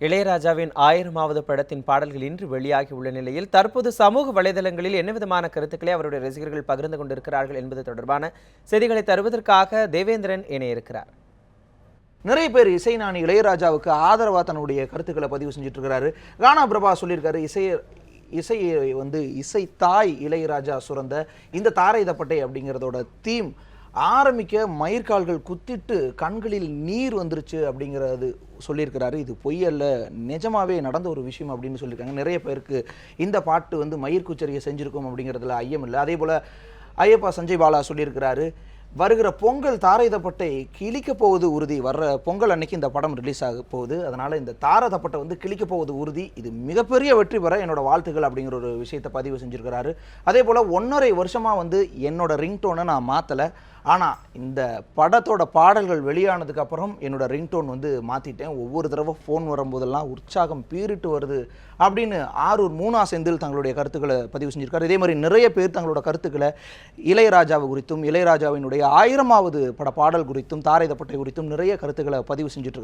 இளையராஜாவின் ஆயிரமாவது படத்தின் பாடல்கள் இன்று வெளியாகி உள்ள நிலையில் தற்போது சமூக வலைதளங்களில் என்ன விதமான கருத்துக்களை அவருடைய ரசிகர்கள் பகிர்ந்து கொண்டிருக்கிறார்கள் என்பது தொடர்பான செய்திகளை தருவதற்காக தேவேந்திரன் இணையிருக்கிறார். நிறைய பேர் இசைஞானி இளையராஜாவுக்கு ஆதரவாக தன்னுடைய கருத்துக்களை பதிவு செஞ்சுட்டு இருக்கிறாரு கானா பிரபா சொல்லியிருக்காரு இசை இசையை வந்து இசை தாய் இளையராஜா சுரந்த இந்த தாரை தப்பட்டை அப்படிங்கிறதோட தீம் ஆரம்பிக்க மயிர்கால்கள் குத்திட்டு கண்களில் நீர் வந்துருச்சு அப்படிங்கிறது சொல்லியிருக்கிறாரு. இது பொய் அல்ல நிஜமாவே நடந்த ஒரு விஷயம் அப்படின்னு சொல்லியிருக்காங்க. நிறைய பேருக்கு இந்த பாட்டு வந்து மயிர்குச்சரியை செஞ்சுருக்கோம் அப்படிங்கிறதுல ஐயம் இல்லை. அதே போல் ஐயப்பா சஞ்சய் பாலா சொல்லியிருக்கிறாரு வருகிற பொங்கல் தாரை தப்பட்டை கிழிக்க போவது உறுதி. வர்ற பொங்கல் அன்னைக்கு இந்த படம் ரிலீஸ் ஆக போகுது. அதனால் இந்த தாரை தப்பட்டை வந்து கிழிக்க போவது உறுதி. இது மிகப்பெரிய வெற்றி பெற என்னோட வாழ்த்துக்கள் அப்படிங்கிற ஒரு விஷயத்தை பதிவு செஞ்சுருக்கிறாரு. அதே போல் ஒன்றரை வருஷமாக வந்து என்னோட ரிங்டோனை நான் மாற்றலை ஆனால் இந்த படத்தோட பாடல்கள் வெளியானதுக்கு அப்புறம் என்னோட ரிங்டோன் வந்து மாற்றிட்டேன் ஒவ்வொரு தடவை ஃபோன் வரும்போதெல்லாம் உற்சாகம் பீறிட்டு வருது அப்படின்னு ஆரூர் மூணா செந்தில் தங்களுடைய கருத்துக்களை பதிவு செஞ்சுருக்காரு. இதே மாதிரி நிறைய பேர் தங்களோட கருத்துக்களை இளையராஜாவை குறித்தும் இளையராஜாவினுடைய ஆயிரமாவது பட பாடல் குறித்தும் தாரைதப்பட்டை குறித்தும் நிறைய கருத்துக்களை பதிவு செஞ்சுட்டு